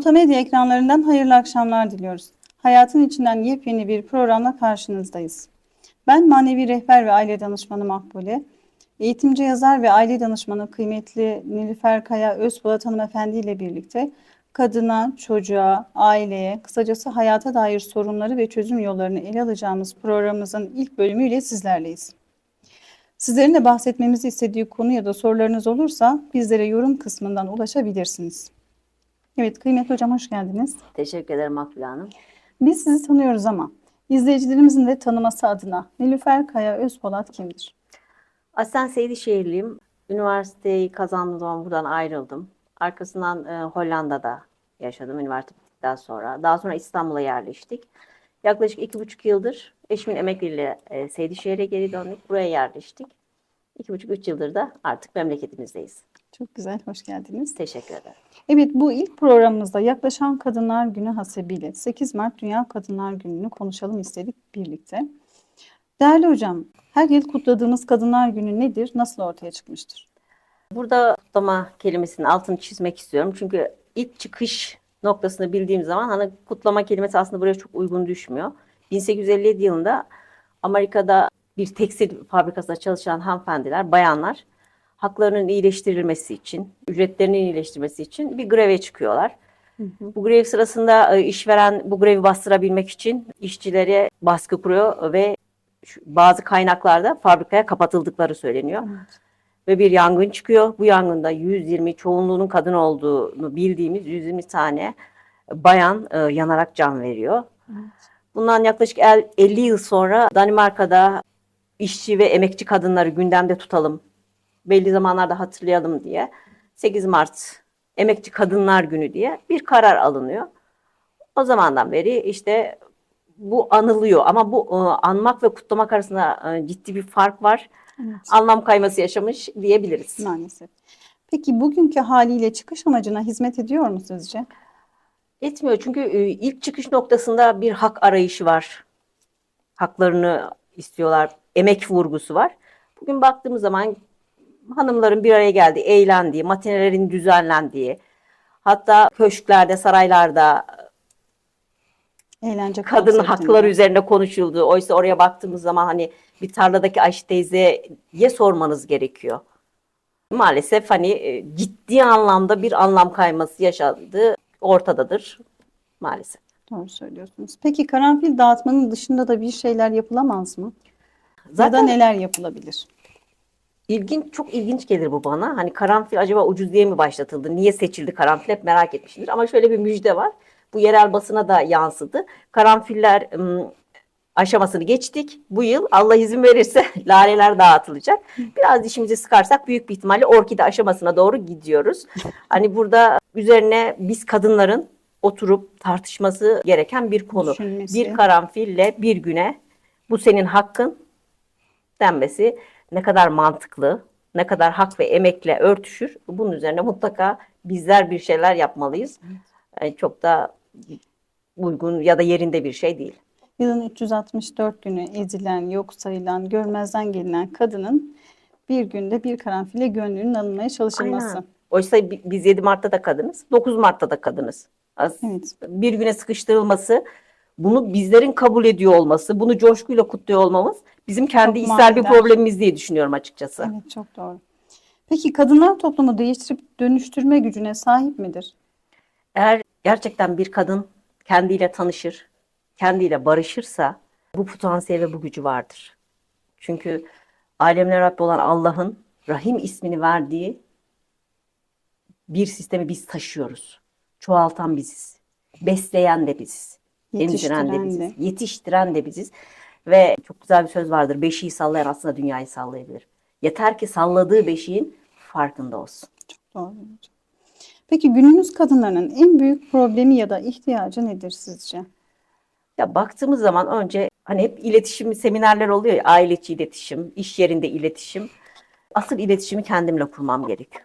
Nota Medya ekranlarından hayırlı akşamlar diliyoruz. Hayatın içinden yepyeni bir programla karşınızdayız. Ben manevi rehber ve aile danışmanı Makbule. Eğitimci yazar ve aile danışmanı kıymetli Nilüfer Kaya Özpolat hanımefendi ile birlikte kadına, çocuğa, aileye, kısacası hayata dair sorunları ve çözüm yollarını ele alacağımız programımızın ilk bölümüyle sizlerleyiz. Sizlerin de bahsetmemizi istediği konu ya da sorularınız olursa bizlere yorum kısmından ulaşabilirsiniz. Evet kıymetli hocam hoş geldiniz. Teşekkür ederim Makbule Hanım. Biz sizi tanıyoruz ama izleyicilerimizin de tanıması adına Nilüfer Kaya Özpolat kimdir? Aslen Seydişehirliyim. Üniversiteyi kazandığım zaman buradan ayrıldım. Arkasından e, Hollanda'da yaşadım üniversite bittikten sonra. Daha sonra İstanbul'a yerleştik. Yaklaşık iki buçuk yıldır eşimin emekliliğiyle e, Seydişehir'e geri döndük. Buraya yerleştik. İki buçuk, üç yıldır da artık memleketimizdeyiz. Çok güzel, hoş geldiniz. Teşekkür ederim. Evet, bu ilk programımızda yaklaşan Kadınlar Günü hasebiyle 8 Mart Dünya Kadınlar Günü'nü konuşalım istedik birlikte. Değerli hocam, her yıl kutladığımız Kadınlar Günü nedir, nasıl ortaya çıkmıştır? Burada kutlama kelimesinin altını çizmek istiyorum. Çünkü ilk çıkış noktasını bildiğim zaman hani kutlama kelimesi aslında buraya çok uygun düşmüyor. 1857 yılında Amerika'da bir tekstil fabrikasında çalışan hanımefendiler, bayanlar haklarının iyileştirilmesi için, ücretlerinin iyileştirilmesi için bir greve çıkıyorlar. Bu grev sırasında e, işveren bu grevi bastırabilmek için işçilere baskı kuruyor ve bazı kaynaklarda fabrikaya kapatıldıkları söyleniyor ve bir yangın çıkıyor. Bu yangında 120 çoğunluğunun kadın olduğunu bildiğimiz 120 tane bayan e, yanarak can veriyor. Bundan yaklaşık el- 50 yıl sonra Danimarka'da işçi ve emekçi kadınları gündemde tutalım. Belli zamanlarda hatırlayalım diye 8 Mart Emekçi Kadınlar Günü diye bir karar alınıyor. O zamandan beri işte bu anılıyor ama bu e, anmak ve kutlamak arasında e, ciddi bir fark var Evet. anlam kayması yaşamış diyebiliriz. Maalesef. Peki bugünkü haliyle çıkış amacına hizmet ediyor mu sizce? Etmiyor çünkü e, ilk çıkış noktasında bir hak arayışı var. Haklarını istiyorlar, emek vurgusu var. Bugün baktığımız zaman hanımların bir araya geldiği, eğlendiği, matinelerin düzenlendiği, hatta köşklerde, saraylarda Eğlence kadın hakları üzerine konuşuldu. Oysa oraya baktığımız zaman hani bir tarladaki Ayşe teyzeye sormanız gerekiyor. Maalesef hani e, ciddi anlamda bir anlam kayması yaşandığı ortadadır maalesef. Doğru söylüyorsunuz. Peki karanfil dağıtmanın dışında da bir şeyler yapılamaz mı? Ya da Zaten neler yapılabilir? İlginç çok ilginç gelir bu bana. Hani karanfil acaba ucuz diye mi başlatıldı? Niye seçildi karanfil? Hep merak etmişimdir. Ama şöyle bir müjde var. Bu yerel basına da yansıdı. Karanfiller ım, aşamasını geçtik. Bu yıl Allah izin verirse laleler dağıtılacak. Biraz dişimizi sıkarsak büyük bir ihtimalle orkide aşamasına doğru gidiyoruz. Hani burada üzerine biz kadınların oturup tartışması gereken bir konu. Düşünmesi. Bir karanfille bir güne bu senin hakkın denmesi ne kadar mantıklı, ne kadar hak ve emekle örtüşür. Bunun üzerine mutlaka bizler bir şeyler yapmalıyız. Yani çok da uygun ya da yerinde bir şey değil. Yılın 364 günü ezilen, yok sayılan, görmezden gelinen kadının bir günde bir karanfile gönlünün alınmaya çalışılması. Aynen. Oysa bi- biz 7 Mart'ta da kadınız, 9 Mart'ta da kadınız. Az- Evet. Bir güne sıkıştırılması, bunu bizlerin kabul ediyor olması, bunu coşkuyla kutluyor olmamız bizim kendi Çok içsel bir problemimiz diye düşünüyorum açıkçası. Evet çok doğru. Peki kadınlar toplumu değiştirip dönüştürme gücüne sahip midir? Eğer gerçekten bir kadın kendiyle tanışır, kendiyle barışırsa bu potansiyel ve bu gücü vardır. Çünkü alemler Rabbi olan Allah'ın Rahim ismini verdiği bir sistemi biz taşıyoruz. Çoğaltan biziz. Besleyen de biziz. Emziren de Yetiştiren biziz. de. Yetiştiren de biziz. Ve çok güzel bir söz vardır. Beşiği sallayan aslında dünyayı sallayabilir. Yeter ki salladığı beşiğin farkında olsun. Doğru. hocam. Peki günümüz kadınlarının en büyük problemi ya da ihtiyacı nedir sizce? Ya baktığımız zaman önce hani hep iletişim seminerler oluyor ya aile içi iletişim, iş yerinde iletişim. Asıl iletişimi kendimle kurmam gerekiyor.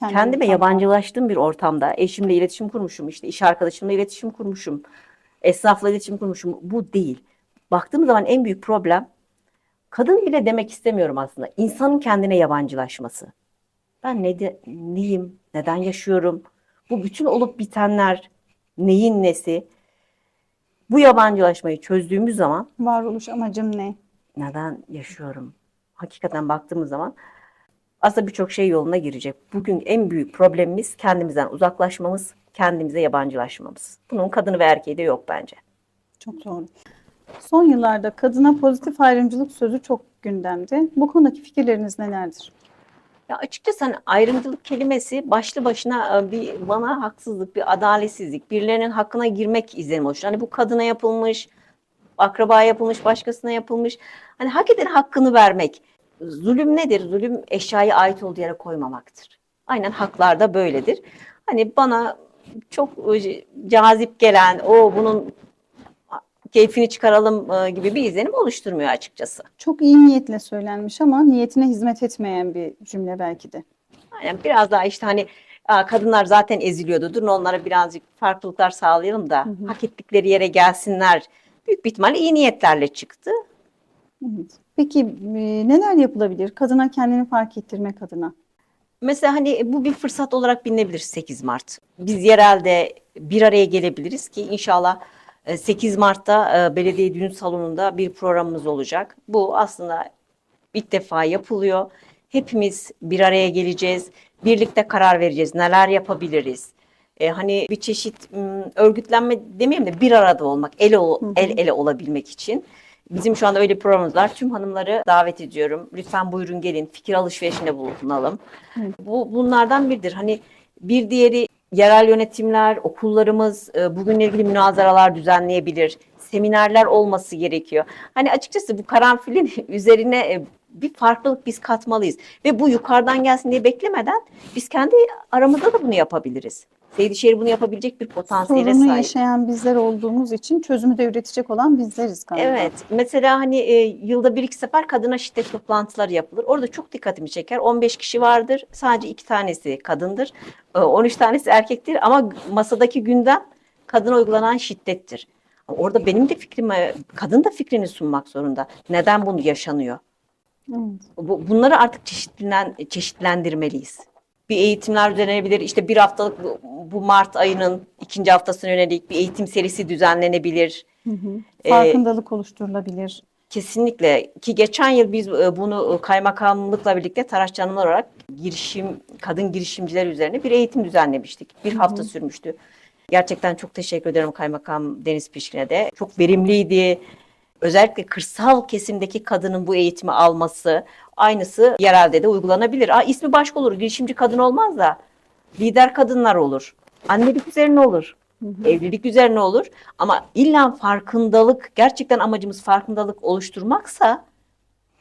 Kendini Kendime tanımak. yabancılaştığım bir ortamda eşimle iletişim kurmuşum, işte iş arkadaşımla iletişim kurmuşum, esnafla iletişim kurmuşum. Bu değil. Baktığım zaman en büyük problem kadın bile demek istemiyorum aslında. İnsanın kendine yabancılaşması. Ben ne de, neyim, neden yaşıyorum, Bu bütün olup bitenler neyin nesi? Bu yabancılaşmayı çözdüğümüz zaman Varoluş amacım ne? neden yaşıyorum? Hakikaten baktığımız zaman aslında birçok şey yoluna girecek. Bugün en büyük problemimiz kendimizden uzaklaşmamız, kendimize yabancılaşmamız. Bunun kadını ve erkeği de yok bence. Çok doğru. Son yıllarda kadına pozitif ayrımcılık sözü çok gündemde. Bu konudaki fikirleriniz nelerdir? Ya açıkçası hani ayrımcılık kelimesi başlı başına e, bir bana haksızlık, bir adaletsizlik, birilerinin hakkına girmek izlenim oluşturuyor. Hani bu kadına yapılmış, akraba yapılmış, başkasına yapılmış. Hani hak eden hakkını vermek. Zulüm nedir? Zulüm eşyaya ait olduğu yere koymamaktır. Aynen haklar da böyledir. Hani bana çok e, cazip gelen, o bunun keyfini çıkaralım e, gibi bir izlenim oluşturmuyor açıkçası. Çok iyi niyetle söylenmiş ama niyetine hizmet etmeyen bir cümle belki de. Aynen biraz daha işte hani kadınlar zaten eziliyordu. Durun onlara birazcık farklılıklar sağlayalım da hak ettikleri yere gelsinler. Büyük bir ihtimalle iyi niyetlerle çıktı. Peki e, neler yapılabilir kadına kendini fark ettirmek adına? Mesela hani bu bir fırsat olarak bilinebilir 8 Mart. Biz yerelde bir araya gelebiliriz ki inşallah e, 8 Mart'ta e, belediye düğün salonunda bir programımız olacak. Bu aslında ilk defa yapılıyor. Hepimiz bir araya geleceğiz. Birlikte karar vereceğiz. Neler yapabiliriz? E, hani bir çeşit örgütlenme demeyeyim de bir arada olmak, el, el ele olabilmek için. Bizim şu anda öyle bir programımız var. Tüm hanımları davet ediyorum. Lütfen buyurun gelin. Fikir alışverişinde bulunalım. Bu bunlardan biridir. Hani bir diğeri yerel yönetimler, okullarımız e, bugünle ilgili münazaralar düzenleyebilir. Seminerler olması gerekiyor. Hani açıkçası bu karanfilin üzerine e, bir farklılık biz katmalıyız. Ve bu yukarıdan gelsin diye beklemeden biz kendi aramızda da bunu yapabiliriz. Seydişehir bunu yapabilecek bir potansiyele Sorunu sahip. yaşayan bizler olduğumuz için çözümü de üretecek olan bizleriz galiba. Evet. Mesela hani e, yılda bir iki sefer kadına şiddet toplantıları yapılır. Orada çok dikkatimi çeker. 15 kişi vardır. Sadece iki tanesi kadındır. E, 13 tanesi erkektir ama masadaki gündem kadına uygulanan şiddettir. Orada benim de fikrimi, kadın da fikrini sunmak zorunda. Neden bunu yaşanıyor? Evet. Bu, bunları artık çeşitlen, çeşitlendirmeliyiz. Bir eğitimler düzenlenebilir. İşte bir haftalık bu, bu Mart ayının ikinci haftasına yönelik bir eğitim serisi düzenlenebilir. Hı hı. Ee, Farkındalık oluşturulabilir. Kesinlikle ki geçen yıl biz e, bunu kaymakamlıkla birlikte Taraş Hanımlar olarak girişim kadın girişimciler üzerine bir eğitim düzenlemiştik. Bir hafta sürmüştü. Gerçekten çok teşekkür ederim Kaymakam Deniz Pişkin'e de. Çok verimliydi. Özellikle kırsal kesimdeki kadının bu eğitimi alması aynısı yerelde de uygulanabilir. Aa, ismi başka olur. Girişimci kadın olmaz da lider kadınlar olur. Annelik üzerine olur. Evlilik üzerine olur. Ama illa farkındalık, gerçekten amacımız farkındalık oluşturmaksa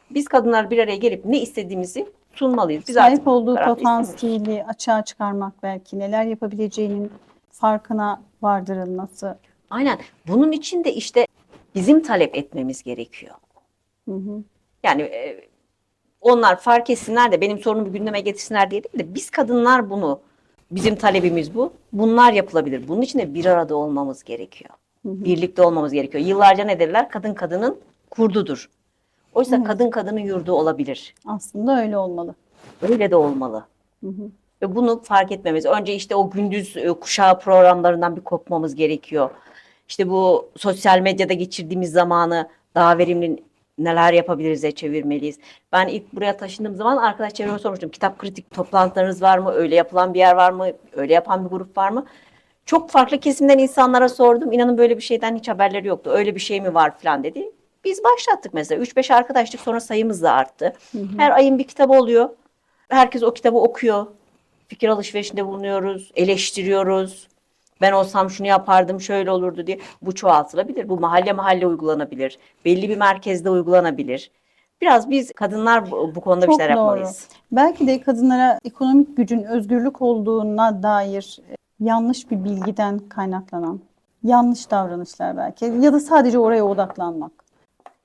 biz kadınlar bir araya gelip ne istediğimizi sunmalıyız. Biz Sahip olduğu potansiyeli açığa çıkarmak belki neler yapabileceğinin farkına vardırılması. Aynen. Bunun için de işte bizim talep etmemiz gerekiyor. Hı hı. Yani e, onlar fark etsinler de benim sorunumu gündeme getirsinler diye değil de biz kadınlar bunu, bizim talebimiz bu. Bunlar yapılabilir. Bunun için de bir arada olmamız gerekiyor. Birlikte olmamız gerekiyor. Yıllarca ne derler? Kadın kadının kurdudur. Oysa kadın kadının yurdu olabilir. Aslında öyle olmalı. Öyle de olmalı. Hı hı. Ve bunu fark etmemiz. Önce işte o gündüz e, kuşağı programlarından bir kopmamız gerekiyor. İşte bu sosyal medyada geçirdiğimiz zamanı daha verimli neler yapabiliriz çevirmeliyiz. Ben ilk buraya taşındığım zaman arkadaş çevreme sormuştum. Kitap kritik toplantılarınız var mı? Öyle yapılan bir yer var mı? Öyle yapan bir grup var mı? Çok farklı kesimden insanlara sordum. İnanın böyle bir şeyden hiç haberleri yoktu. Öyle bir şey mi var falan dedi. Biz başlattık mesela. 3-5 arkadaşlık sonra sayımız da arttı. Her ayın bir kitabı oluyor. Herkes o kitabı okuyor. Fikir alışverişinde bulunuyoruz, eleştiriyoruz. Ben olsam şunu yapardım, şöyle olurdu diye. Bu çoğaltılabilir. Bu mahalle mahalle uygulanabilir. Belli bir merkezde uygulanabilir. Biraz biz kadınlar bu, bu konuda bir Çok şeyler doğru. yapmalıyız. Belki de kadınlara ekonomik gücün özgürlük olduğuna dair e, yanlış bir bilgiden kaynaklanan yanlış davranışlar belki ya da sadece oraya odaklanmak.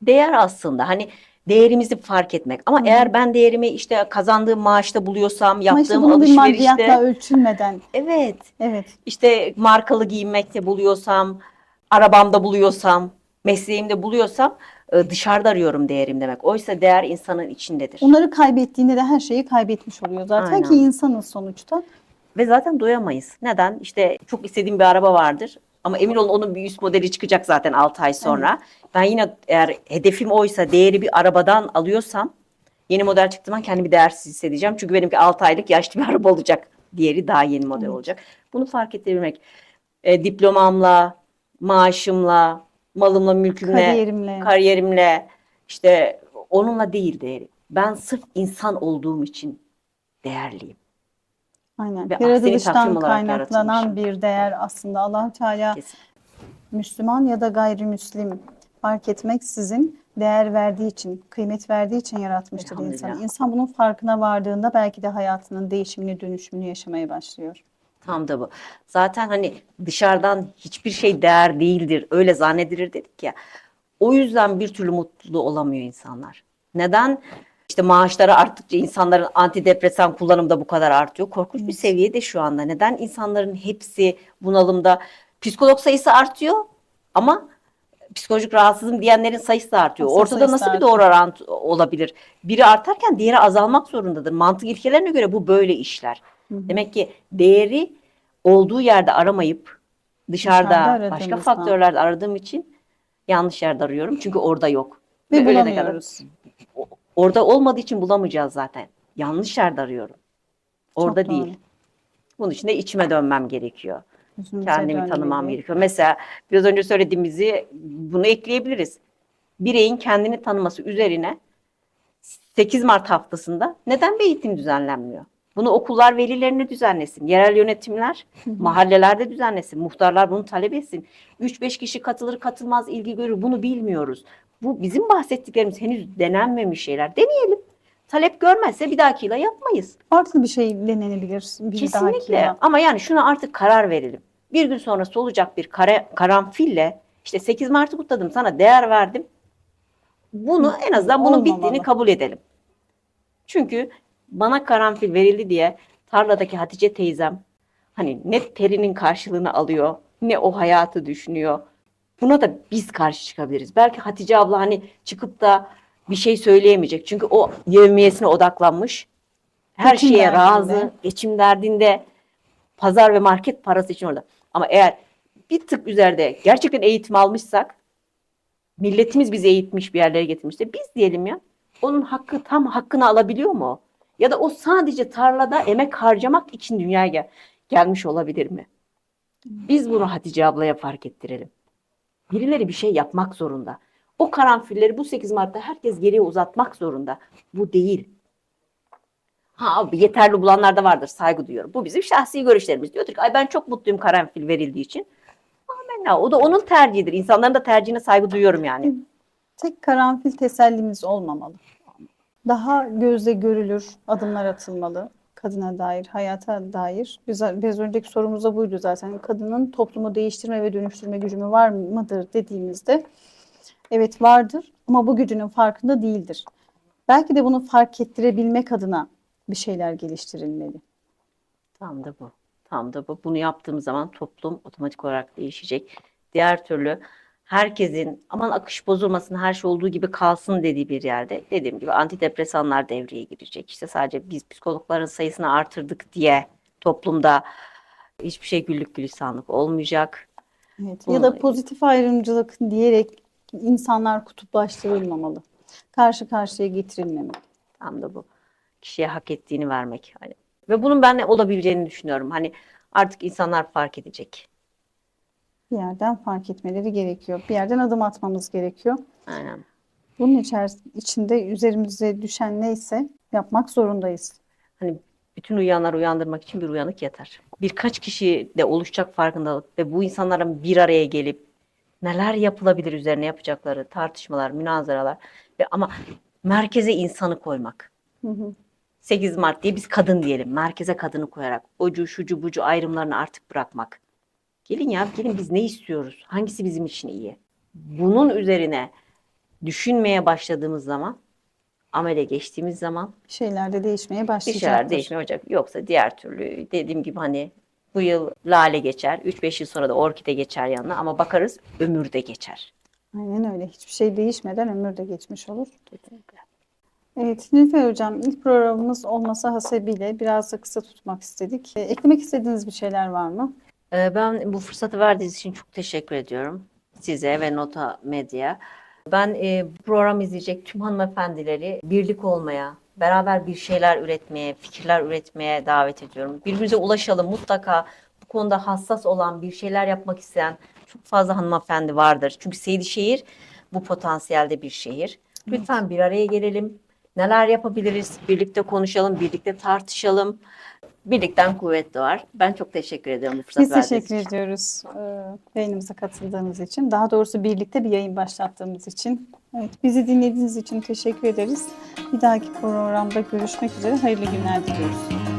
Değer aslında hani değerimizi fark etmek. Ama eğer ben değerimi işte kazandığım maaşta buluyorsam, Ama işte yaptığım bir maddiyatla alışverişte, ölçülmeden evet, evet işte markalı giyinmekte buluyorsam, arabamda buluyorsam, mesleğimde buluyorsam e, dışarıda arıyorum değerim demek. Oysa değer insanın içindedir. onları kaybettiğinde de her şeyi kaybetmiş oluyor zaten Aynen. ki insanız sonuçta. ve zaten doyamayız. Neden? İşte çok istediğim bir araba vardır. Ama emin olun onun bir üst modeli çıkacak zaten 6 ay sonra. Ben yine eğer hedefim oysa değeri bir arabadan alıyorsam yeni model çıktığı zaman kendimi değersiz hissedeceğim. Çünkü benimki 6 aylık yaşlı bir araba olacak. Diğeri daha yeni model Evet. olacak. Bunu fark ettirebilmek. E, diplomamla, maaşımla, malımla, mülkümle, Kariyerimle. kariyerimle işte onunla değil değeri. Ben sırf insan olduğum için değerliyim. Aynen. Ve Yaratılıştan kaynaklanan bir değer aslında allah Teala Kesin. Müslüman ya da gayrimüslim fark etmeksizin değer verdiği için, kıymet verdiği için yaratmıştır insanı. İnsan bunun farkına vardığında belki de hayatının değişimini, dönüşümünü yaşamaya başlıyor. Tam da bu. Zaten hani dışarıdan hiçbir şey değer değildir, öyle zannedilir dedik ya. O yüzden bir türlü mutlu olamıyor insanlar. Neden? İşte maaşları arttıkça insanların antidepresan kullanımı da bu kadar artıyor. Korkunç bir seviyede şu anda. Neden insanların hepsi bunalımda? Psikolog sayısı artıyor ama psikolojik rahatsızım diyenlerin sayısı da artıyor. Hasta Ortada nasıl bir doğru orantı olabilir? Biri artarken diğeri azalmak zorundadır. Mantık ilkelerine göre bu böyle işler. Demek ki değeri olduğu yerde aramayıp dışarıda, Dışarıda başka faktörlerde aradığım için yanlış yerde arıyorum. Çünkü orada yok. Ve kadar bulamıyoruz. o- orada olmadığı için bulamayacağız zaten. Yanlış yerde arıyorum. Orada Çok doğru. değil. Bunun için de içime dönmem gerekiyor. Yüzümüze Kendimi tanımam dönmeli. gerekiyor. Mesela biraz önce söylediğimizi bunu ekleyebiliriz. Bireyin kendini tanıması üzerine 8 Mart haftasında neden bir eğitim düzenlenmiyor? Bunu okullar velilerine düzenlesin. Yerel yönetimler mahallelerde düzenlesin. Muhtarlar bunu talep etsin. 3-5 kişi katılır katılmaz ilgi görür. Bunu bilmiyoruz. Bu bizim bahsettiklerimiz henüz denenmemiş şeyler. Deneyelim. Talep görmezse bir dahaki yıla yapmayız. Farklı bir şey denenebilir. Bir Kesinlikle. dahakiye. Ama yani şuna artık karar verelim. Bir gün sonrası olacak bir kare, karanfille işte 8 Mart'ı kutladım sana değer verdim. Bunu en azından bunun Olmamalı. bittiğini kabul edelim. Çünkü bana karanfil verildi diye tarladaki Hatice teyzem hani ne terinin karşılığını alıyor ne o hayatı düşünüyor. Buna da biz karşı çıkabiliriz. Belki Hatice abla hani çıkıp da bir şey söyleyemeyecek. Çünkü o yevmiyesine odaklanmış. Her Geçim şeye derdinde. razı, geçim derdinde, pazar ve market parası için orada. Ama eğer bir tık üzerinde gerçekten eğitim almışsak, milletimiz bizi eğitmiş bir yerlere getirmişse biz diyelim ya, onun hakkı tam hakkını alabiliyor mu? o? Ya da o sadece tarlada emek harcamak için dünyaya gel- gelmiş olabilir mi? Biz bunu Hatice ablaya fark ettirelim. Birileri bir şey yapmak zorunda. O karanfilleri bu 8 Mart'ta herkes geriye uzatmak zorunda. Bu değil. Ha abi yeterli bulanlar da vardır saygı duyuyorum. Bu bizim şahsi görüşlerimiz. Diyorduk ay ben çok mutluyum karanfil verildiği için. Amenna o da onun tercihidir. İnsanların da tercihine saygı duyuyorum yani. Tek karanfil tesellimiz olmamalı. Daha gözle görülür adımlar atılmalı. Kadına dair, hayata dair. Biz, biraz önceki sorumuz da buydu zaten. Kadının toplumu değiştirme ve dönüştürme gücü mü var mıdır dediğimizde evet vardır ama bu gücünün farkında değildir. Belki de bunu fark ettirebilmek adına bir şeyler geliştirilmeli. Tam da bu. Tam da bu. Bunu yaptığımız zaman toplum otomatik olarak değişecek. Diğer türlü herkesin aman akış bozulmasın her şey olduğu gibi kalsın dediği bir yerde dediğim gibi antidepresanlar devreye girecek. İşte sadece biz psikologların sayısını artırdık diye toplumda hiçbir şey güllük gülistanlık olmayacak. Evet. Ya da pozitif ayrımcılık diyerek insanlar kutuplaştırılmamalı. Karşı karşıya getirilmemeli. Tam da bu. Kişiye hak ettiğini vermek. Hani. Ve bunun ben olabileceğini düşünüyorum. Hani artık insanlar fark edecek. Bir yerden fark etmeleri gerekiyor. Bir yerden adım atmamız gerekiyor. Aynen. Bunun içeris- içinde üzerimize düşen neyse yapmak zorundayız. Hani bütün uyuyanları uyandırmak için bir uyanık yeter. Birkaç kişi de oluşacak farkındalık ve bu insanların bir araya gelip neler yapılabilir üzerine yapacakları tartışmalar, münazaralar ve ama merkeze insanı koymak. Hı hı. 8 Mart diye biz kadın diyelim. Merkeze kadını koyarak ocu şucu bucu ayrımlarını artık bırakmak. Gelin ya gelin biz ne istiyoruz? Hangisi bizim için iyi? Bunun üzerine düşünmeye başladığımız zaman amele geçtiğimiz zaman Bir şeyler de değişmeye bir başlayacaktır. şeyler değişmeye olacak. Yoksa diğer türlü dediğim gibi hani bu yıl lale geçer. 3-5 yıl sonra da orkide geçer yanına ama bakarız ömür de geçer. Aynen öyle. Hiçbir şey değişmeden ömür de geçmiş olur. Kesinlikle. Evet, Nilüfer Hocam ilk programımız olması hasebiyle biraz da kısa tutmak istedik. E, eklemek istediğiniz bir şeyler var mı? Ee, Ben bu fırsatı verdiğiniz için çok teşekkür ediyorum size ve Nota Medya. Ben e, bu program izleyecek tüm hanımefendileri birlik olmaya, beraber bir şeyler üretmeye, fikirler üretmeye davet ediyorum. Birbirimize ulaşalım mutlaka. Bu konuda hassas olan, bir şeyler yapmak isteyen çok fazla hanımefendi vardır. Çünkü Seydişehir bu potansiyelde bir şehir. Lütfen bir araya gelelim. Neler yapabiliriz? Birlikte konuşalım, birlikte tartışalım. Birlikten kuvvet doğar. Ben çok teşekkür ediyorum bu fırsatı Biz teşekkür için. ediyoruz e, yayınımıza katıldığınız için. Daha doğrusu birlikte bir yayın başlattığımız için. Evet, bizi dinlediğiniz için teşekkür ederiz. Bir dahaki programda görüşmek üzere. Hayırlı günler diliyoruz.